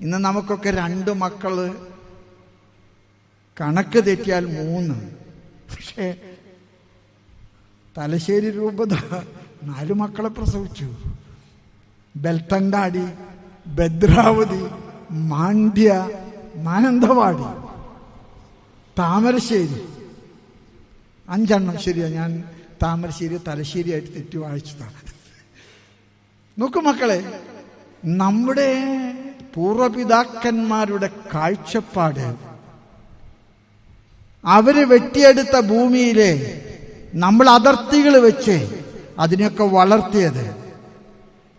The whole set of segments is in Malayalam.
ഇന്ന് നമുക്കൊക്കെ രണ്ട് മക്കൾ കണക്ക് തെറ്റിയാൽ മൂന്ന്. പക്ഷേ തലശ്ശേരി രൂപത നാല് മക്കളെ പ്രസവിച്ചു. ബെൽത്തണ്ടാടി ഭദ്രാവതി മാണ്ഡ്യ മാനന്തവാടി താമരശ്ശേരി. അഞ്ചെണ്ണം ശരിയാ ഞാൻ താമരശ്ശേരി തലശ്ശേരിയായിട്ട് തെറ്റി വായിച്ചതാണ് നോക്കൂ മക്കളെ നമ്മുടെ പൂർവപിതാക്കന്മാരുടെ കാഴ്ചപ്പാട്. അവർ വെട്ടിയെടുത്ത ഭൂമിയിലെ നമ്മൾ അതിർത്തികൾ വെച്ച് അതിനെയൊക്കെ വളർത്തിയത്.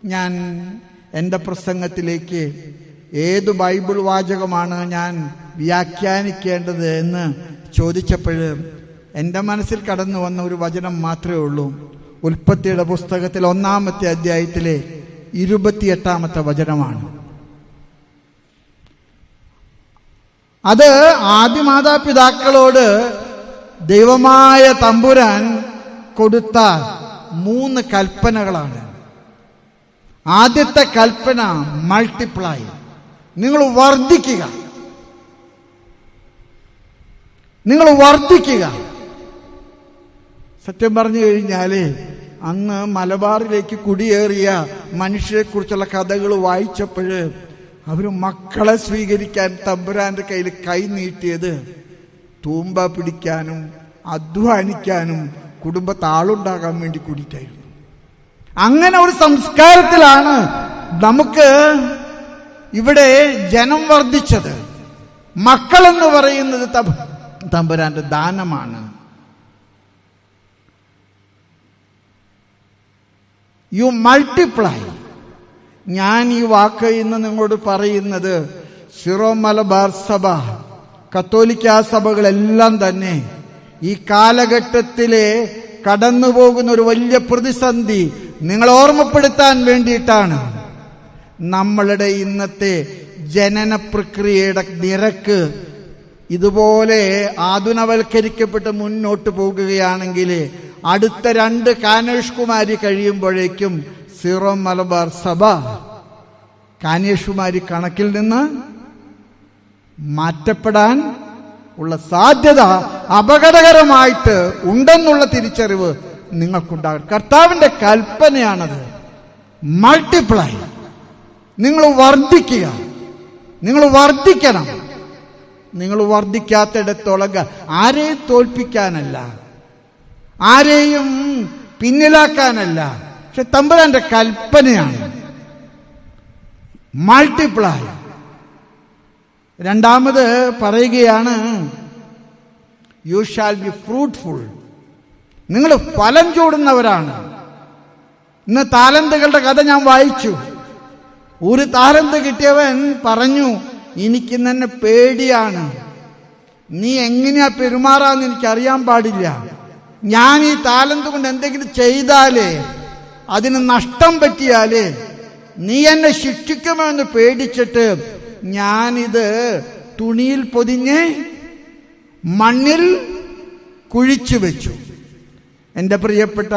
ഞാൻ എന്റെ പ്രസംഗത്തിലേക്ക് ഏത് ബൈബിൾ വാചകമാണ് ഞാൻ വ്യാഖ്യാനിക്കേണ്ടത് എന്ന് ചോദിച്ചപ്പോൾ എന്റെ മനസ്സിൽ കടന്നു വന്ന ഒരു വചനം മാത്രമേ ഉള്ളൂ. ഉൽപ്പത്തിയുടെ പുസ്തകത്തിൽ ഒന്നാമത്തെ അധ്യായത്തിലെ ഇരുപത്തിയെട്ടാമത്തെ വചനമാണ്. അത് ആദ്യ മാതാപിതാക്കളോട് ദൈവമായ തമ്പുരാൻ കൊടുത്ത മൂന്ന് കൽപ്പനകളാണ്. ആദ്യത്തെ കൽപ്പന മൾട്ടിപ്ലൈ നിങ്ങൾ വർദ്ധിക്കുക. നിങ്ങൾ വർദ്ധിക്കുക. സത്യം പറഞ്ഞു കഴിഞ്ഞാൽ അന്ന് മലബാറിലേക്ക് കുടിയേറിയ മനുഷ്യരെക്കുറിച്ചുള്ള കഥകൾ വായിച്ചപ്പോഴ് അവർ മക്കളെ സ്വീകരിക്കാൻ തമ്പുരാന്റെ കയ്യിൽ കൈ നീട്ടിയത് തൂമ്പ പിടിക്കാനും അധ്വാനിക്കാനും കുടുംബത്താളുണ്ടാകാൻ വേണ്ടി കൂടിയിട്ടായിരുന്നു. അങ്ങനെ ഒരു സംസ്കാരത്തിലാണ് നമുക്ക് ഇവിടെ ജനം വർദ്ധിച്ചത്. മക്കളെന്ന് പറയുന്നത് തമ്പ- തമ്പുരാന്റെ ദാനമാണ്. യു മൾട്ടിപ്ലൈ ഞാൻ ഈ വാക്ക് ഇന്ന് നിങ്ങളോട് പറയുന്നത് സിറോ മലബാർ സഭ കത്തോലിക്ക സഭകളെല്ലാം തന്നെ ഈ കാലഘട്ടത്തിലെ കടന്നു പോകുന്ന ഒരു വലിയ പ്രതിസന്ധി നിങ്ങളെ ഓർമ്മപ്പെടുത്താൻ വേണ്ടിയിട്ടാണ്. നമ്മളുടെ ഇന്നത്തെ ജനന പ്രക്രിയയുടെ നിരക്ക് ഇതുപോലെ ആധുനവൽക്കരിക്കപ്പെട്ട് മുന്നോട്ട് പോകുകയാണെങ്കിൽ അടുത്ത രണ്ട് കാനേഷ് കുമാരി കഴിയുമ്പോഴേക്കും സീറോ മലബാർ സഭ കാനേഷുമാരി കണക്കിൽ നിന്ന് മാറ്റപ്പെടാൻ ഉള്ള സാധ്യത അപകടകരമായിട്ട് ഉണ്ടെന്നുള്ള തിരിച്ചറിവ് നിങ്ങൾക്കുണ്ടാകും കർത്താവിന്റെ കൽപ്പനയാണത്. മൾട്ടിപ്ലൈ നിങ്ങൾ വർദ്ധിക്കുക. നിങ്ങൾ വർദ്ധിക്കണം. നിങ്ങൾ വർദ്ധിക്കാത്തിടത്തോളം ആരെയും തോൽപ്പിക്കാനല്ല. ആരെയും പിന്നിലാക്കാനല്ല. പക്ഷെ തമ്പുരാന്റെ കൽപ്പനയാണ്. മൾട്ടിപ്ലൈ രണ്ടാമത് പറയുകയാണ് യു ഷാൽ ബി ഫ്രൂട്ട്ഫുൾ നിങ്ങൾ ഫലം ചൂടുന്നവരാണ്. ഇന്ന് താലന്തുകളുടെ കഥ ഞാൻ വായിച്ചു. ഒരു താലന്ത് കിട്ടിയവൻ പറഞ്ഞു എനിക്ക് തന്നെ പേടിയാണ്. നീ എങ്ങനെയാ പെരുമാറാന്ന് എനിക്ക് അറിയാൻ പാടില്ല. ഞാൻ ഈ താലന്ത് കൊണ്ട് എന്തെങ്കിലും ചെയ്താലേ അതിന് നഷ്ടം പറ്റിയാലേ നീ എന്നെ ശിക്ഷിക്കുമോ എന്ന് പേടിച്ചിട്ട് ഞാനിത് തുണിയിൽ പൊതിഞ്ഞ് മണ്ണിൽ കുഴിച്ചു വെച്ചു. എന്റെ പ്രിയപ്പെട്ട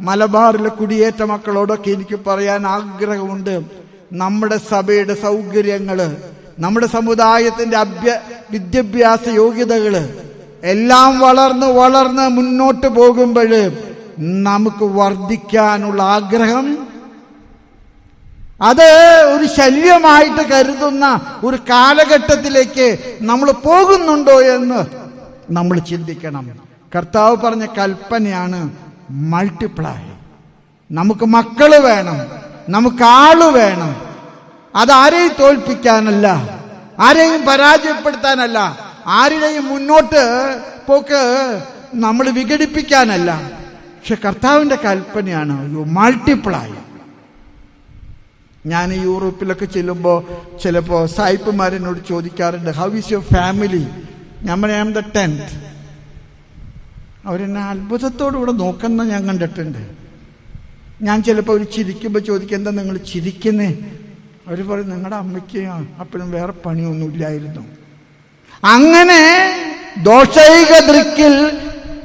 മലബാറിലെ കുടിയേറ്റ മക്കളോടൊക്കെ എനിക്ക് പറയാൻ ആഗ്രഹമുണ്ട്. നമ്മുടെ സഭയുടെ സൗകര്യങ്ങൾ നമ്മുടെ സമുദായത്തിന്റെ അഭ്യ വിദ്യാഭ്യാസ യോഗ്യതകൾ എല്ലാം വളർന്ന് വളർന്ന് മുന്നോട്ട് പോകുമ്പോൾ നമുക്ക് വർദ്ധിക്കാനുള്ള ആഗ്രഹം. അത് ഒരു ശല്യമായിട്ട് കരുതുന്ന ഒരു കാലഘട്ടത്തിലേക്ക് നമ്മൾ പോകുന്നുണ്ടോ എന്ന് നമ്മൾ ചിന്തിക്കണം. കർത്താവ് പറഞ്ഞ കൽപ്പനയാണ് മൾട്ടിപ്ലൈ നമുക്ക് മക്കൾ വേണം നമുക്ക് ആൾ വേണം. അതാരെയും തോൽപ്പിക്കാനല്ല ആരെയും പരാജയപ്പെടുത്താനല്ല ആരുടെയും മുന്നോട്ട് പോക്ക് നമ്മൾ വിഘടിപ്പിക്കാനല്ല. പക്ഷെ കർത്താവിന്റെ കൽപ്പനയാണ് യു മൾട്ടിപ്ലൈ ഞാൻ യൂറോപ്പിലൊക്കെ ചെല്ലുമ്പോൾ ചിലപ്പോൾ സായിപ്പുമാരെന്നോട് ചോദിക്കാറുണ്ട് ഹൗ ഈസ് യുവർ ഫാമിലി ഞമ്മൾ ഐ ആം ദ ടെൻത്ത് അവരെന്നെ അത്ഭുതത്തോടുകൂടെ നോക്കുന്ന ഞാൻ കണ്ടിട്ടുണ്ട്. ഞാൻ ചിലപ്പോൾ അവർ ചിരിക്കുമ്പോൾ ചോദിക്കുക എന്താ നിങ്ങൾ ചിരിക്കുന്നേ? അവർ പറയും നിങ്ങളുടെ അമ്മയ്ക്ക് അപ്പോഴും വേറെ പണിയൊന്നുമില്ലായിരുന്നു. അങ്ങനെ ദോഷൈക ദൃക്കിൽ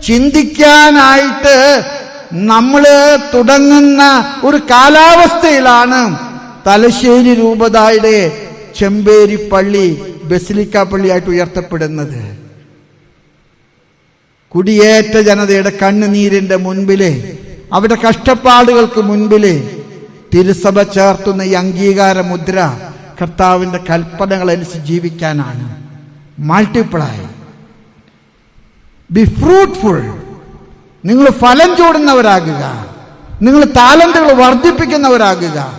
ചിന്തിക്കാനായിട്ട് നമ്മൾ തുടങ്ങുന്ന ഒരു കാലാവസ്ഥയിലാണ് തലശ്ശേരി രൂപതായുടെ ചെമ്പേരി പള്ളി ബസിലിക്ക പള്ളിയായിട്ട് ഉയർത്തപ്പെടുന്നത്. കുടിയേറ്റ ജനതയുടെ കണ്ണുനീരിന്റെ മുൻപിൽ അവരുടെ കഷ്ടപ്പാടുകൾക്ക് മുൻപിൽ തിരുസഭ ചേർത്തുന്ന ഈ അംഗീകാര മുദ്ര കർത്താവിന്റെ കൽപ്പനകൾ അനുസരിച്ച് ജീവിക്കാനാണ്. മൾട്ടിപ്ലൈ ബി ഫ്രൂട്ട്ഫുൾ നിങ്ങൾ ഫലം ചൂടുന്നവരാകുക. നിങ്ങൾ താലന്റുകൾ വർദ്ധിപ്പിക്കുന്നവരാകുക.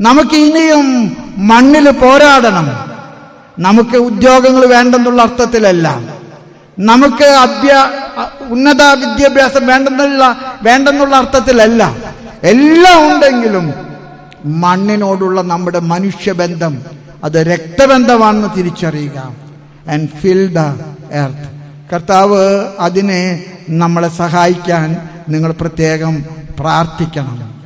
നമുക്ക് ഇനിയും മണ്ണിൽ പോരാടണം. നമുക്ക് ഉദ്യോഗങ്ങൾ വേണ്ടെന്നുള്ള അർത്ഥത്തിലല്ല. നമുക്ക് അഭ്യ ഉന്നത വിദ്യാഭ്യാസം വേണ്ടെന്നുള്ള വേണ്ടെന്നുള്ള അർത്ഥത്തിലല്ല. എല്ലാം ഉണ്ടെങ്കിലും മണ്ണിനോടുള്ള നമ്മുടെ മനുഷ്യബന്ധം അത് രക്തബന്ധമാണെന്ന് തിരിച്ചറിയുക. ആൻഡ് ഫിൽ ദ എർത്ത് കർത്താവ് അതിനെ നമ്മളെ സഹായിക്കാൻ നിങ്ങൾ പ്രത്യേകം പ്രാർത്ഥിക്കണം.